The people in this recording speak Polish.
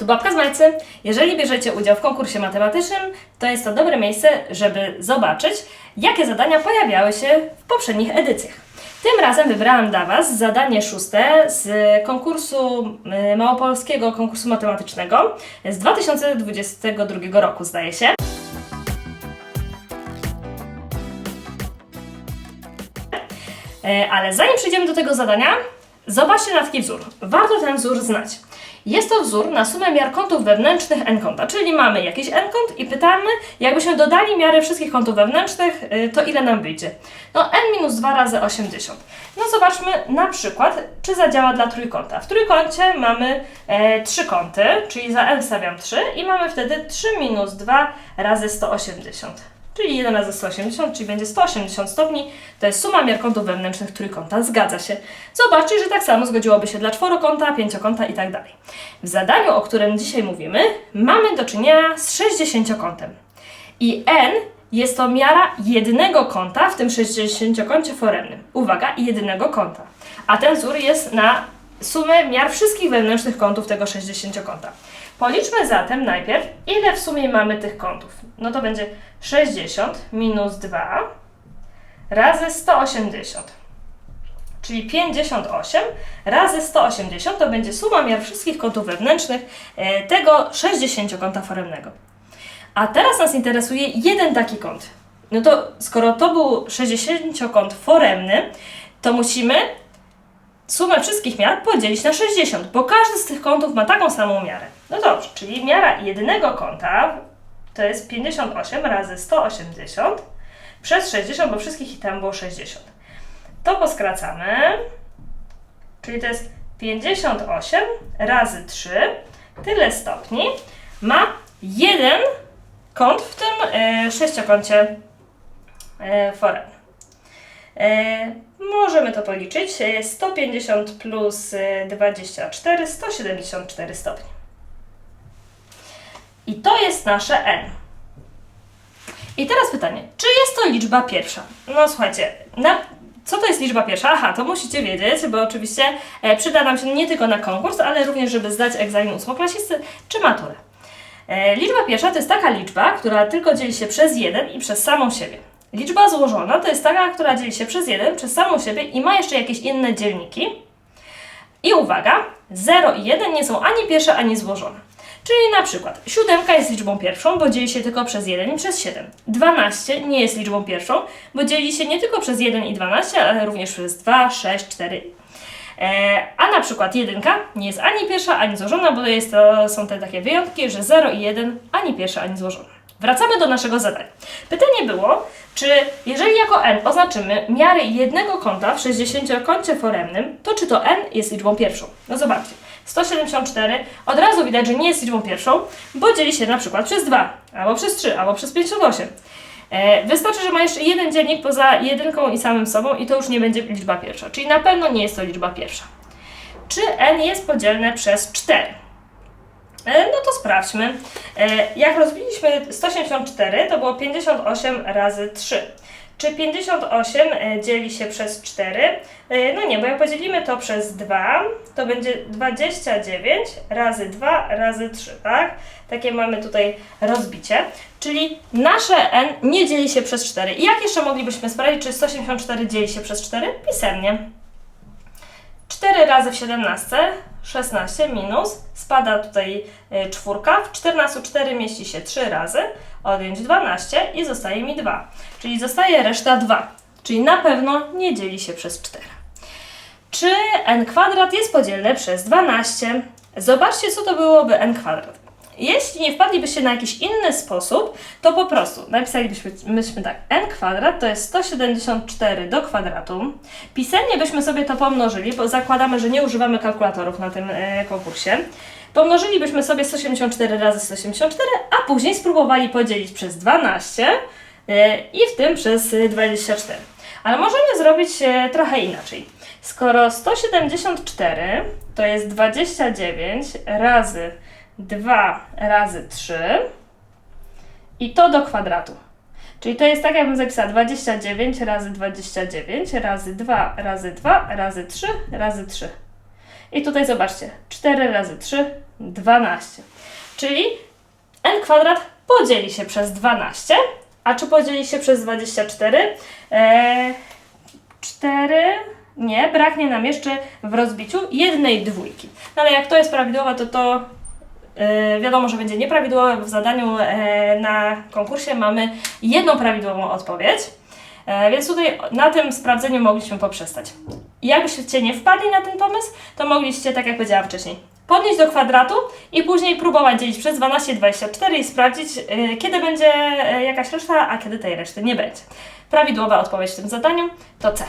Tu babka z Majcy. Jeżeli bierzecie udział w konkursie matematycznym, to jest to dobre miejsce, żeby zobaczyć, jakie zadania pojawiały się w poprzednich edycjach. Tym razem wybrałam dla Was zadanie szóste z konkursu y, małopolskiego konkursu matematycznego z 2022 roku, zdaje się. E, Ale zanim przejdziemy do tego zadania, zobaczcie na taki wzór. Warto ten wzór znać. Jest to wzór na sumę miar kątów wewnętrznych n kąta, czyli mamy jakiś n kąt i pytamy, jakbyśmy dodali miarę wszystkich kątów wewnętrznych, y, to ile nam wyjdzie? No n minus 2 razy 80. No zobaczmy na przykład, czy zadziała dla trójkąta. W trójkącie mamy e, trzy kąty, czyli za n stawiam 3 i mamy wtedy 3 minus 2 razy 180 czyli 1 razy 180, czyli będzie 180 stopni. To jest suma miar kątów wewnętrznych trójkąta. Zgadza się. Zobaczcie, że tak samo zgodziłoby się dla czworokąta, pięciokąta i tak dalej. W zadaniu, o którym dzisiaj mówimy, mamy do czynienia z 60-kątem. I n jest to miara jednego kąta w tym 60-kącie foremnym. Uwaga, jednego kąta. A ten wzór jest na sumę miar wszystkich wewnętrznych kątów tego 60-kąta. Policzmy zatem najpierw, ile w sumie mamy tych kątów. No to będzie 60 minus 2 razy 180. Czyli 58 razy 180 to będzie suma miar wszystkich kątów wewnętrznych e, tego 60-kąta foremnego. A teraz nas interesuje jeden taki kąt. No to skoro to był 60-kąt foremny, to musimy sumę wszystkich miar podzielić na 60, bo każdy z tych kątów ma taką samą miarę. No dobrze, czyli miara jednego kąta to jest 58 razy 180 przez 60, bo wszystkich ich tam było 60. To poskracamy, czyli to jest 58 razy 3, tyle stopni, ma jeden kąt w tym e, sześciokącie e, foremnym. E, możemy to policzyć. E, 150 plus e, 24, 174 stopnie. I to jest nasze n. I teraz pytanie, czy jest to liczba pierwsza? No słuchajcie, na, co to jest liczba pierwsza? Aha, to musicie wiedzieć, bo oczywiście e, przyda nam się nie tylko na konkurs, ale również, żeby zdać egzamin ósmoklasisty czy maturę. E, liczba pierwsza to jest taka liczba, która tylko dzieli się przez 1 i przez samą siebie. Liczba złożona to jest taka, która dzieli się przez 1, przez samą siebie i ma jeszcze jakieś inne dzielniki. I uwaga, 0 i 1 nie są ani pierwsze, ani złożone. Czyli na przykład siódemka jest liczbą pierwszą, bo dzieli się tylko przez 1 i przez 7. 12 nie jest liczbą pierwszą, bo dzieli się nie tylko przez 1 i 12, ale również przez 2, 6, 4. E, a na przykład jedynka nie jest ani pierwsza, ani złożona, bo jest to, są te takie wyjątki, że 0 i 1 ani pierwsza, ani złożona. Wracamy do naszego zadania. Pytanie było, czy jeżeli jako n oznaczymy miary jednego kąta w 60-kącie foremnym, to czy to n jest liczbą pierwszą? No zobaczcie. 174 od razu widać, że nie jest liczbą pierwszą, bo dzieli się na przykład przez 2, albo przez 3, albo przez 58. E, wystarczy, że ma jeszcze jeden dziennik poza jedynką i samym sobą i to już nie będzie liczba pierwsza. Czyli na pewno nie jest to liczba pierwsza. Czy n jest podzielne przez 4? E, No to sprawdźmy. E, Jak rozbiliśmy 184, to było 58 razy 3. Czy 58 e, dzieli się przez 4? E, No nie, bo jak podzielimy to przez 2, to będzie 29 razy 2 razy 3, tak? Takie mamy tutaj rozbicie. Czyli nasze n nie dzieli się przez 4. I jak jeszcze moglibyśmy sprawdzić, czy 184 dzieli się przez 4? Pisemnie. 4 razy w 17, 16 minus, spada tutaj y, czwórka, w 14 4 mieści się 3 razy, odjąć 12 i zostaje mi 2. Czyli zostaje reszta 2, czyli na pewno nie dzieli się przez 4. Czy n kwadrat jest podzielne przez 12? Zobaczcie, co to byłoby n kwadrat. Jeśli nie wpadlibyście na jakiś inny sposób, to po prostu napisalibyśmy myśmy tak, n kwadrat to jest 174 do kwadratu. Pisemnie byśmy sobie to pomnożyli, bo zakładamy, że nie używamy kalkulatorów na tym e, konkursie. Pomnożylibyśmy sobie 174 razy 174, a później spróbowali podzielić przez 12 e, i w tym przez e, 24. Ale możemy zrobić e, trochę inaczej. Skoro 174 to jest 29 razy 2 razy 3 i to do kwadratu. Czyli to jest tak, jakbym zapisała 29 razy 29 razy 2 razy 2 razy 3 razy 3. I tutaj zobaczcie, 4 razy 3, 12. Czyli n kwadrat podzieli się przez 12. A czy podzieli się przez 24? Eee, 4. Nie, braknie nam jeszcze w rozbiciu jednej dwójki. No ale jak to jest prawidłowe, to to wiadomo, że będzie nieprawidłowe, bo w zadaniu e, na konkursie mamy jedną prawidłową odpowiedź. E, więc tutaj na tym sprawdzeniu mogliśmy poprzestać. Jakbyście nie wpadli na ten pomysł, to mogliście, tak jak powiedziałam wcześniej, podnieść do kwadratu i później próbować dzielić przez 12 i 24 i sprawdzić, e, kiedy będzie e, jakaś reszta, a kiedy tej reszty nie będzie. Prawidłowa odpowiedź w tym zadaniu to C.